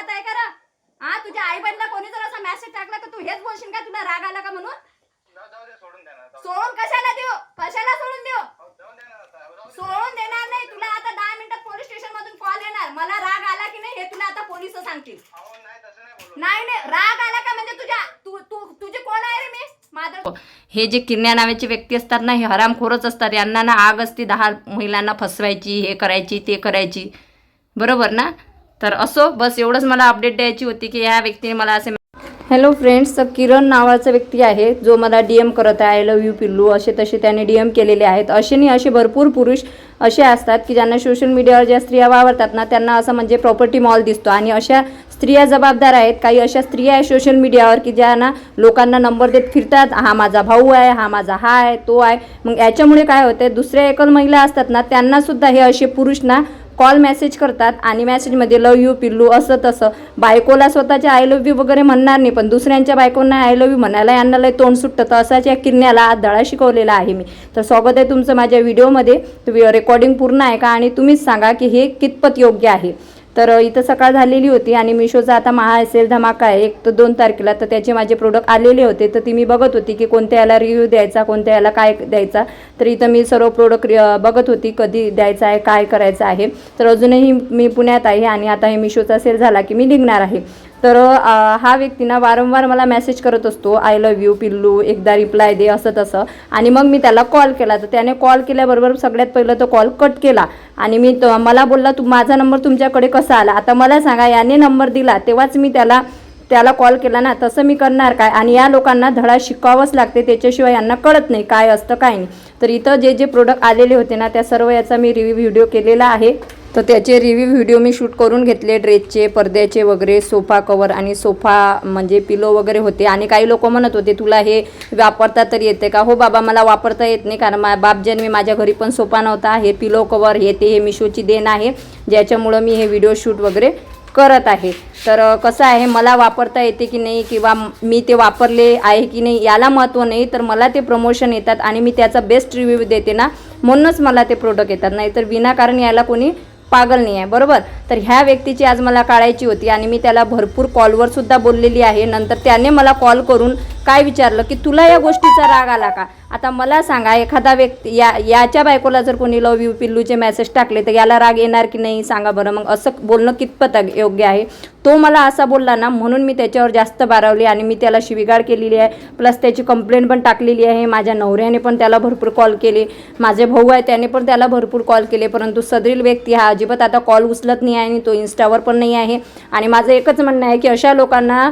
औकात आहे का रे? हा तुझ्या आई बहिणीला कोणी जर असा मेसेज टाकला तर तू हेच बोलशील का? तुला राग आला का म्हणून? जाऊ जाऊ दे सोडून कशाला देऊ? कशाला सोडून देऊ? दे. सोडून देणार नाही. तुला आता दहा मिनिटात पोलीस स्टेशन मधून कॉल येणार. मला राग आला की नाही हे तुला आता पोलीस सांगतील. अहो नाही तसं नाही बोलू. नाही नाही. राग आला का म्हणजे तुझ्या तू तू तुझे कोण आहे रे मी? हे जे किरण्या नावाचे व्यक्ती असतात ना हे हरामखोरच असतात. यांना ना आग असते दहा महिलांना फसवायची हे करायची ते करायची. बरोबर ना? तर असो बस एवढंच मला अपडेट द्यायची होती की ह्या व्यक्तीने मला असे हॅलो फ्रेंड्स तर किरण नावाचा व्यक्ती आहे जो मला डी एम करत आहे आय लव्ह यू पिल्लू असे तसे त्याने डी एम केलेले आहेत. असे नाही असे भरपूर पुरुष असे असतात की ज्यांना सोशल मीडियावर ज्या स्त्रिया वावरतात ना त्यांना असं म्हणजे प्रॉपर्टी मॉल दिसतो. आणि अशा स्त्रिया जबाबदार आहेत काही अशा स्त्रिया आहेत सोशल मीडियावर की ज्यांना लोकांना नंबर देत फिरतात हा माझा भाऊ आहे हा माझा हा आहे तो आहे. मग याच्यामुळे काय होते दुसऱ्या एकल महिला असतात ना त्यांनासुद्धा हे असे पुरुष ना कॉल मेसेज करतात आणि मेसेजमध्ये लव यू पिल्लू असं तसं. बायकोला स्वतःच्या आय लव्ह यू वगैरे म्हणणार नाही पण दुसऱ्यांच्या बायकोंना आय लव्ह यू म्हणायला यांना लय तोंड सुटतं. तर असाच या किरण्याला आज धडा शिकवलेला आहे मी. तर स्वागत आहे तुमचं माझ्या व्हिडिओमध्ये रेकॉर्डिंग पूर्ण आहे का? आणि तुम्हीच सांगा की हे कितपत योग्य आहे. तर इथं सकाळ झालेली होती आणि मिशोचा आता महा असेल धमाका आहे. एक तर दोन तारखेला तर त्याचे माझे प्रोडक्ट आलेले होते. तर ती मी बघत होती की कोणत्या याला रिव्ह्यू द्यायचा कोणत्या याला काय द्यायचा. तर इथं मी सर्व प्रोडक्ट बघत होती कधी द्यायचं आहे काय करायचं आहे. तर अजूनही मी पुण्यात आहे आणि आता हे मिशोचा सेल झाला की मी निघणार आहे. तर हा व्यक्ती ना वारंवार मला मेसेज करत असतो आय लव्ह यू पिल्लू एकदा रिप्लाय दे असं तसं. आणि मग मी त्याला कॉल केला. तर त्याने कॉल केल्याबरोबर सगळ्यात पहिलं तो कॉल कट केला. आणि मी त- मला बोलला तू माझा नंबर तुमच्याकडे कसा आला? आता मला सांगा याने नंबर दिला तेव्हाच मी त्याला त्याला कॉल केला ना तसं मी करणार काय? आणि या लोकांना धडा शिकावंच लागते त्याच्याशिवाय यांना कळत नाही काय असतं काय नाही. तर इथं जे जे प्रोडक्ट आलेले होते ना त्या सर्व याचा मी रिव्ह्यू व्हिडिओ केलेला आहे. तर त्याचे रिव्ह्यू व्हिडिओ मी शूट करून घेतले ड्रेसचे पडद्याचे वगैरे सोफा कवर आणि सोफा म्हणजे पिलो वगैरे होते. आणि काही लोक म्हणत होते तुला हे वापरता तर येते का? हो बाबा मला वापरता येत नाही कारण मा बापजन्मी माझ्या घरी पण सोफा नव्हता. हे पिलो कवर हे ते हे मिशोची देण आहे. ज्याच्यामुळं मी हे व्हिडिओ शूट वगैरे करत आहे. तर कसं आहे मला वापरता येते की नाही किंवा मी ते वापरले आहे की नाही याला महत्त्व नाही तर मला ते प्रमोशन येतात आणि मी त्याचा बेस्ट रिव्ह्यू देते ना म्हणूनच मला ते प्रोडक्ट येतात. नाही तर विनाकारण याला कोणी पागल नाही आहे बरोबर? तर ह्या व्यक्तीची आज मला काढायची होती आणि मी त्याला भरपूर कॉलवरसुद्धा बोललेली आहे. नंतर त्याने मला कॉल करून काय विचारलं की तुला या गोष्टीचा राग आला का? आता मला सांगा एखादा व्यक्ती या याच्या बायकोला जर कोणी लव यू पिल्लूचे मेसेज टाकले तर याला राग येणार की नाही? सांगा बरं. मग असं बोलणं कितपत योग्य आहे? तो मला असा बोलला ना म्हणून मी त्याच्यावर जास्त बारावली आणि मी त्याला शिविगाळ केलेली आहे. प्लस त्याची कंप्लेंट पण टाकलेली आहे. माझ्या नवऱ्याने पण त्याला भरपूर कॉल केले. माझे भाऊ आहे त्याने पण त्याला भरपूर कॉल केले. परंतु सदरील व्यक्ती हा अजिबात आता कॉल उचलत नाही आहे आणि तो इन्स्टावर पण नाही आहे. आणि माझं एकच म्हणणं आहे की अशा लोकांना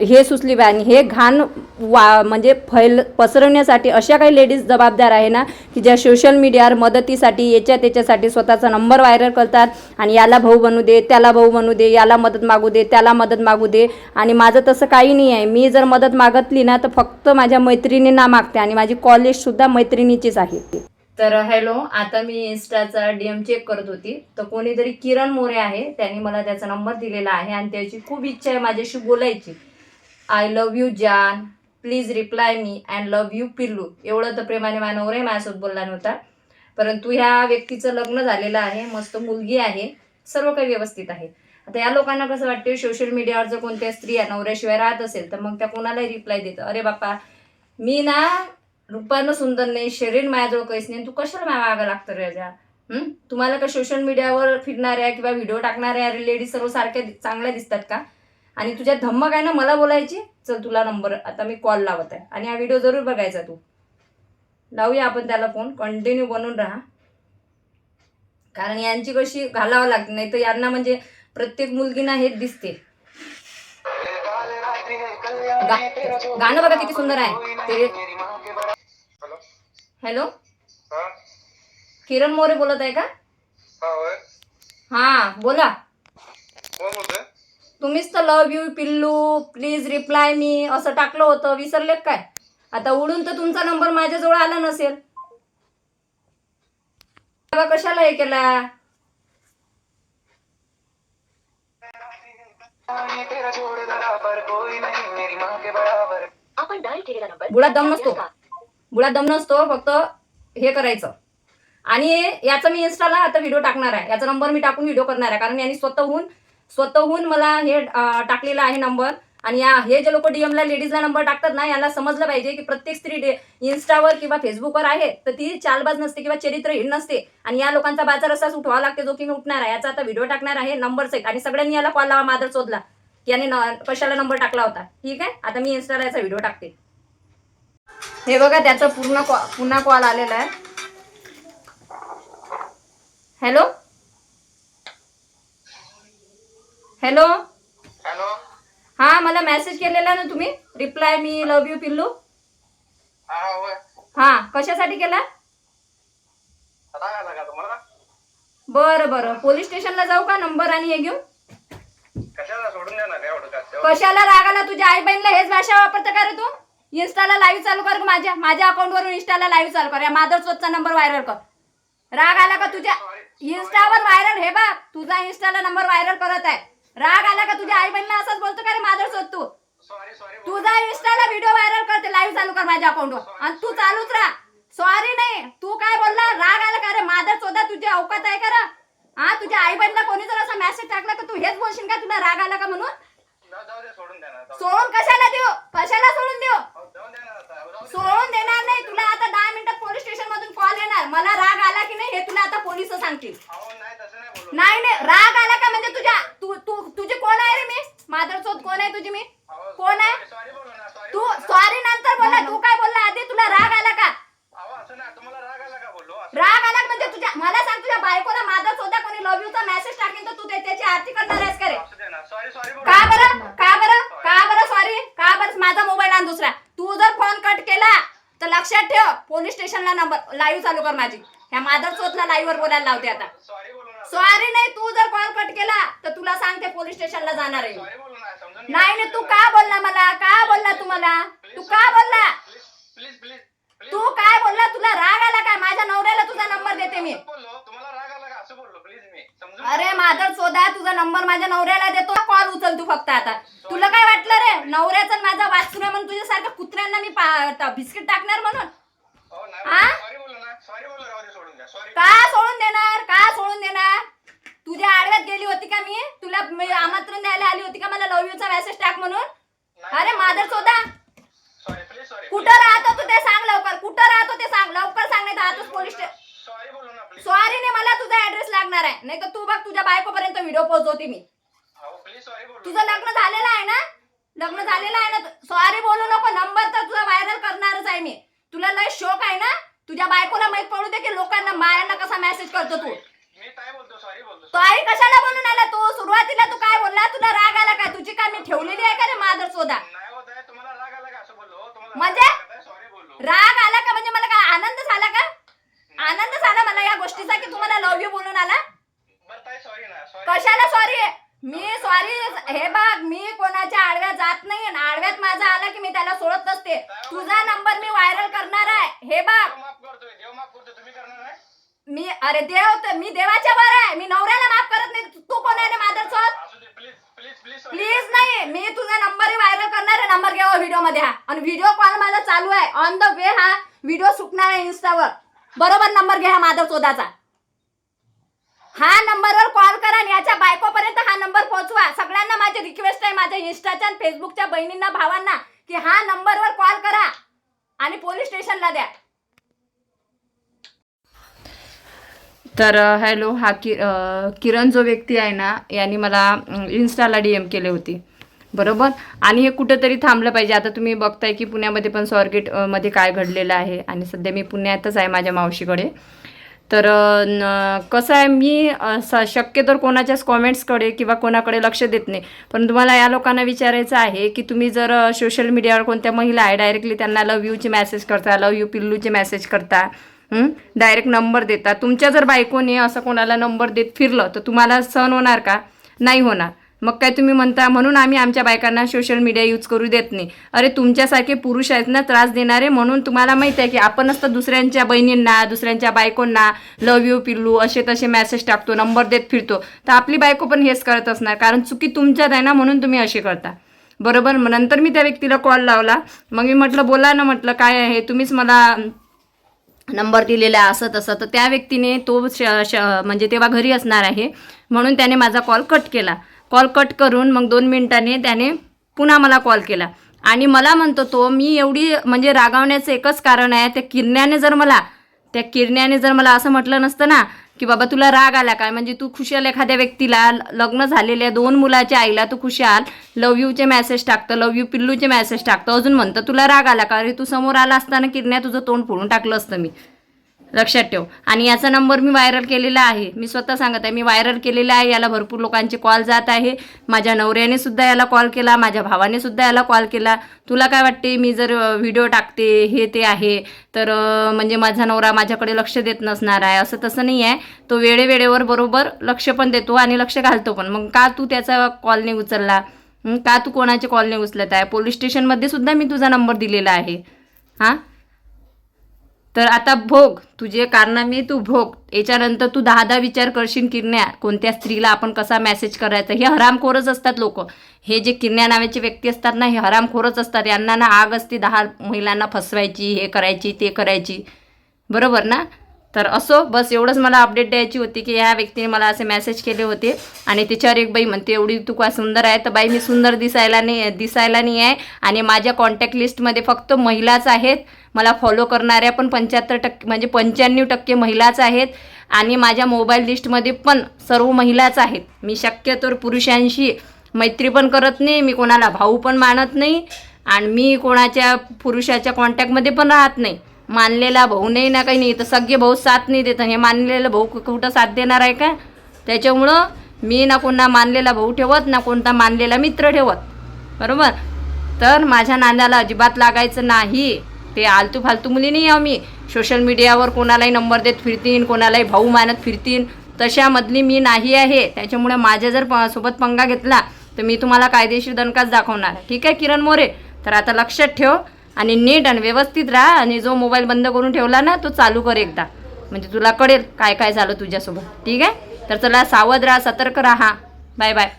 हे सुचली आणि हे घाण वा म्हणजे फैल पसरवण्यासाठी अशा काही लेडीज जबाबदार आहे ना की ज्या सोशल मीडियावर मदतीसाठी याच्या त्याच्यासाठी स्वतःचा नंबर व्हायरल करतात आणि याला भाऊ बनू दे त्याला भाऊ बनू दे याला मदत मागू दे त्याला मदत मागू दे. आणि माझं तसं काही नाही आहे. मी जर मदत मागतली ना तर फक्त माझ्या मैत्रिणींना मागते आणि माझी कॉलेजसुद्धा मैत्रिणीचीच आहे. तर हॅलो आता मी इन्स्टाचा डीएम चेक करत होती. तर कोणीतरी किरण मोरे आहे त्यांनी मला त्याचा नंबर दिलेला आहे आणि त्याची खूप इच्छा आहे माझ्याशी बोलायची. I love you Jan please reply me and love you पिल्लू एवढं तर प्रेमाने माझ्या नवराही माझ्यासोबत बोलला नव्हता. परंतु ह्या व्यक्तीचं लग्न झालेलं आहे मस्त मुलगी आहे सर्व काही व्यवस्थित आहे. आता या लोकांना कसं वाटते सोशल मीडियावर जर कोणत्या स्त्रिया नवऱ्याशिवाय राहत असेल तर मग त्या कोणालाही रिप्लाय देतं? अरे बापा मी ना रूपानं सुंदर नाही शरीर माझ्याजवळ काहीच नाही तू कशाला माझ्या मागं लागतं राजा? तुम्हाला का सोशल मीडियावर फिरणाऱ्या किंवा व्हिडिओ टाकणाऱ्या लेडीज सर्व सारख्या चांगल्या दिसतात का? आणि तुझ्या धम्मक आहे ना मला बोलायची चल तुला नंबर आता मी कॉल लावत आहे. आणि हा व्हिडिओ जरूर बघायचा तू. लावूया आपण त्याला फोन कंटिन्यू बनून राहा. कारण यांची कशी घालावं लागते नाही तर यांना म्हणजे प्रत्येक मुलगीना हेच दिसते. गाणं बघा किती सुंदर आहे. ते हॅलो हॅलो किरण मोरे बोलत आहे का? हा बोला. तुम्हीच तर लव यू पिल्लू प्लीज रिप्लाय मी असं टाकलं होतं. विसरले काय? आता उडून तर तुमचा नंबर माझ्याजवळ आला नसेल. बाबा कशाला हे केला. बुडा दम नसतो. बुडा दम नसतो फक्त हे करायचं. आणि याचा मी इन्स्टाला आता व्हिडिओ टाकणार आहे. याचा नंबर मी टाकून व्हिडिओ करणार आहे. कारण यांनी स्वतःहून स्वतःहून मला हे टाकलेला आहे नंबर आणि या हे जे लोक डीएमला लेडीजला नंबर टाकतात ना यांना समजलं पाहिजे की प्रत्येक स्त्री इन्स्टावर किंवा फेसबुकवर आहे तर ती चालबाज नसते किंवा चरित्रहीन नसते. आणि या लोकांचा बाजार असाच उठवा लागते जो की मी उठणार आहे. याचा आता व्हिडिओ टाकणार आहे नंबर सेट आणि सगळ्यांनी याला कॉल लावा मादर शोधला की याने कशाला नंबर टाकला होता. ठीक आहे? आता मी इन्स्टाला याचा व्हिडिओ टाकते. हे बघा त्याचा पूर्ण कॉ- पुन्हा कॉल आलेला आहे. Hello hello? हॅलो? हा मला मेसेज केलेला ना तुम्ही. रिप्लाय मी लव्ह यू पिल्लू. हा होय. कशासाठी केला? तुम्हाला? बरं बरं. पोलीस स्टेशनला जाऊ का? नंबर आणि हे घेऊन कशाला सोडून देणार एवढं का तेव्हा कशाला राग आला तुझ्या आई बहिणीला हेच भाषा वापरता का रे तू? इन्स्टाला लाईव्ह चालू कर ग माझ्या. माझ्या अकाउंटवरून इन्स्टाला लाईव्ह चालू कर. या माधव स्वतःचा नंबर व्हायरल कर. राग आला का तुझ्या? इन्स्टावर व्हायरल हे बघ. तुझा इन्स्टाला नंबर व्हायरल करत आहे. राग आला का तुझ्या आई बहिणीला असंच बोलतो का रे माधव स्वत तू? तुझा इन्स्टाला व्हिडिओ व्हायरल करते लाईव्ह चालू कर माझ्या अकाउंटवर आणि तू चालूच राहा. सॉरी नाही. तू काय बोलला? राग आला का रे? माझा चोदा तुझी अवकात आहे का? हा तुझ्या आई बहिणीला कोणी जर असा मेसेज टाकला का तू हेच बोलशील का? तुला राग आला का म्हणून. सोडून कशाला देऊ? कशाला सोडून देऊ अहो, जाऊन द्या ना आता जाऊ दे. सोडून देणार नाही. तुला आता दहा मिनिटात पोलीस स्टेशन मधून कॉल येणार. मला राग आला की नाही हे तुला आता पोलीस सांगतील. नाही नाही राग आला का म्हणजे तुझ्या तू तू तुझी कोण आहे रे मी? माधवचोत कोण आहे तुझी मी अहो, कोण आहे सॉरी बोलू ना सॉरी तू बोलू ना. सॉरी नंतर बोलला तू काय बोलला आधी तुला राग आला का अहो असं नाही तुम्हाला राग आला का बोललो असं राग आला म्हणजे तुझ्या मला सांग तुझ्या बायकोला माझा स्वतः कोणी लव्ह यूचा मेसेज टाकेल तर तू ते- त्याची आरती करणार आहेस का रे असू दे ना सॉरी सॉरी बोलू का बरं का बरं का बरं सॉरी का बरं माझा मोबाईल आण दुसरा तू जर फोन कट केला तर लक्षात ठेव स्टेशनला नंबर लाईव्ह चालू कर माझी. ह्या माधर चोतला लाईव्ह वर बोलायला लावते आता. सॉरी नाही तू जर कॉल कट केला तर तुला सांगते पोलीस स्टेशनला जाणार आहे. नाही नाही तू का बोलला मला? का बोलला तू मला तू का बोलला? तू काय बोलला? तुला राग आला काय माझ्या नवऱ्याला तुझा नंबर देते मी. तुम्हाला अरे माधव सोदा तुझा नंबर माझ्या नवऱ्याला देतो. कॉल उचल तू फक्त आता. तुला काय वाटलं रे? नवऱ्याचा माझा वाचून म्हणून तुझ्यासारख्या कुत्र्यांना मी बिस्किट टाकणार म्हणून? का सोडून देणार? का सोडून देणार? तुझ्या आडव्यात गेली होती का मी? तुला आमंत्रण द्यायला आली होती का मला लव चा मेसेज टाक म्हणून? अरे माधव सोदा कुठं राहतो तू ते सांग लवकर. कुठं राहतो ते सांग. लवकर सांग नाही तर आतच पोलीस स्टेशन सॉरी नाही मला तुझा ऍड्रेस लागणार आहे. नाही तर तू बघ तुझ्या बायकोपर्यंत व्हिडिओ पोहोचवते मी. तुझं लग्न झालेलं आहे ना? लग्न झालेलं आहे ना? सॉरी बोलू नको. नंबर तर तुझा व्हायरल करणारच आहे मी. तुला लय शोक आहे ना? तुझ्या बायकोला माहीत पडू दे की लोकांना मायांना कसा मेसेज करतो तू. मी काय बोलतो सॉरी बोलतो. तो आई कशाला बोलून आला तू? सुरुवातीला तू काय बोलला? तुला राग आला काय? तुझी काय मी ठेवलेली आहे का रे माधर सोदा? नाही होत आहे तुम्हाला राग आला का? असं बोललो तुम्हाला म्हणजे? सॉरी बोललो. राग आला का? म्हणजे मला काय आनंद झाला का? आनंद झाला मला या गोष्टीचा की तुम्हाला लव यू बोलून आला? बरं ताई सॉरी ना सॉरी कशाला सॉरी मी सॉरी हे बघ मी कोणाच्या आडव्यात जात नाही आडव्यात माझा आला की मी त्याला सोडत नसते. तुझा नंबर मी व्हायरल करणार आहे. हे बघ. मी अरे देव तर मी देवाच्या वर आहे. मी नवऱ्याला माफ करत नाही. तू कोण आहे रे माझा चोत असू दे प्लीज नाही. मी तुझा नंबर व्हायरल करणार आहे. नंबर घ्यावा व्हिडिओमध्ये हा. आणि व्हिडिओ कॉल माझा चालू आहे. ऑन द वे हा. व्हिडिओ सुटणार आहे इन्स्टावर बरोबर नंबर घ्या हा माधव चोदाचा. हा नंबरवर कॉल करा आणि याच्या बायकोपर्यंत हा नंबर पोहोचवा. सगळ्यांना माझी रिक्वेस्ट आहे माझ्या इंस्टाच्या आणि फेसबुकच्या बहिणींना भावांना की हा नंबरवर कॉल करा आणि पोलीस स्टेशनला द्या. तर हॅलो हा कि किरण जो व्यक्ती आहे ना यांनी मला इन्स्टाला डी एम केले होते. बरोबर? आणि हे कुठेतरी थांबलं पाहिजे. आता तुम्ही बघताय की पुण्यामध्ये पण सॉर्गेटमध्ये काय घडलेलं आहे. आणि सध्या मी पुण्यातच आहे माझ्या मावशीकडे. तर न- कसं आहे मी अ, स- शक्यतो कोणाच्याच कॉमेंट्सकडे किंवा कोणाकडे लक्ष देत नाही. पण तुम्हाला या लोकांना विचारायचं आहे की तुम्ही जर सोशल मीडियावर कोणत्या महिला आहे डायरेक्टली त्यांना लव यूचे मेसेज करता लव यू पिल्लूचे मेसेज करता डायरेक्ट नंबर देता. तुमच्या जर बायकोने असं कोणाला नंबर देत फिरलं तर तुम्हाला सहन होणार का? नाही होणार. मग काय तुम्ही म्हणता म्हणून आम्ही आमच्या बायकांना सोशल मीडिया यूज करू देत नाही. अरे तुमच्यासारखे पुरुष आहेत ना त्रास देणारे म्हणून तुम्हाला माहीत आहे की आपणच तर दुसऱ्यांच्या बहिणींना दुसऱ्यांच्या बायकोंना लव यू पिल्लू असे तसे मेसेज टाकतो नंबर देत फिरतो. तर आपली बायको पण हेच करत असणार कारण चुकी तुमच्यात आहे ना म्हणून तुम्ही असे करता. बरोबर? मग नंतर मी त्या व्यक्तीला कॉल लावला. मग मी म्हटलं बोला ना म्हटलं काय आहे? तुम्हीच मला नंबर दिलेला असं तसं. तर त्या व्यक्तीने तो श श म्हणजे तेव्हा घरी असणार आहे म्हणून त्याने माझा कॉल कट केला. कॉल कट करून मग दोन मिनिटांनी त्याने पुन्हा मला कॉल केला. आणि मला म्हणतो तो मी एवढी म्हणजे रागावण्याचं एकच कारण आहे त्या किरण्याने जर मला त्या किरण्याने जर मला असं म्हटलं नसतं ना की बाबा तुला राग आला काय? म्हणजे तू खुशाल एखाद्या व्यक्तीला लग्न झालेल्या दोन मुलाच्या आईला तू खुशाल लव यूचे मेसेज टाकतं लव यू पिल्लूचे मेसेज टाकतं अजून म्हणतं तुला राग आला का? अरे तू समोर आला असताना किरण्या तुझं तोंड फोडून टाकलं असतं मी. लक्षात ठेव. आणि याचा नंबर मी व्हायरल केलेला आहे. मी स्वतः सांगत आहे मी व्हायरल केलेला आहे. याला भरपूर लोकांचे कॉल जात आहे. माझ्या नवऱ्याने सुद्धा याला कॉल केला माझ्या भावाने सुद्धा याला कॉल केला. तुला काय वाटते मी जर व्हिडिओ टाकते हे ते आहे तर म्हणजे माझा नवरा माझ्याकडे लक्ष देत नसणार आहे. असं तसं नाही आहे. तो वेळेवेळेवर बरोबर लक्ष पण देतो आणि लक्ष घालतो पण. मग का तू त्याचा कॉल नाही उचलला? का तू कोणाचे कॉल नाही उचलत आहे? पोलीस स्टेशनमध्ये सुद्धा मी तुझा नंबर दिलेला आहे. हां? तर आता भोग तुझे कारनामे तू भोग. याच्यानंतर तू दहा दहा विचार करशील किरण्या. कोणत्या स्त्रीला आपण कसा मेसेज करायचा? हे हरामखोरच असतात लोक. हे जे किरण्या नावाचे व्यक्ती असतात ना हे हरामखोरच असतात. यांना ना आग असते दहा महिलांना फसवायची हे करायची ते करायची. बरोबर ना? तर असो बस एवढंच मला अपडेट द्यायची होती की ह्या व्यक्तीने मला असे मेसेज केले होते. आणि तिच्यावर एक बाई म्हणते एवढी तू का सुंदर आहे? तर बाई मी सुंदर दिसायला नाही दिसायला नाही आहे. आणि माझ्या कॉन्टॅक्ट लिस्टमध्ये फक्त महिलाच आहेत. मला फॉलो करणाऱ्या पण पंच्याहत्तर टक्के म्हणजे पंच्याण्णव टक्के महिलाच आहेत. आणि माझ्या मोबाईल लिस्टमध्ये पण सर्व महिलाच आहेत. मी शक्यतोवर पुरुषांशी मैत्री पण करत नाही मी कोणाला भाऊ पण मानत नाही. आणि मी कोणाच्या पुरुषाच्या कॉन्टॅक्टमध्ये पण राहत नाही. मानलेला भाऊ. नाही ना काही नाही तर सगळे भाऊ साथ नाही देत. हे मानलेलं भाऊ कुठं साथ देणार आहे का? त्याच्यामुळं मी ना कोणता मानलेला भाऊ ठेवत ना कोणता मानलेला मित्र ठेवत. बरोबर? तर माझ्या नांद्याला अजिबात लागायचं नाही. ते आलतू फालतू मुली नाही आहो मी सोशल मीडियावर कोणालाही नंबर देत फिरतीन कोणालाही भाऊ मानत फिरतीन. तशामधली मी नाही आहे. त्याच्यामुळे माझ्या जर प सोबत पंगा घेतला तर मी तुम्हाला कायदेशीर दणकाच दाखवणार ठीक आहे किरण मोरे? तर आता लक्षात ठेव. आणि नीट आणि व्यवस्थित राहा आणि जो मोबाईल बंद करून ठेवला ना तो चालू कर एकदा. म्हणजे तुला कळेल काय काय झालं तुझ्यासोबत. ठीक आहे? तर चला सावध राहा सतर्क राहा. Bye bye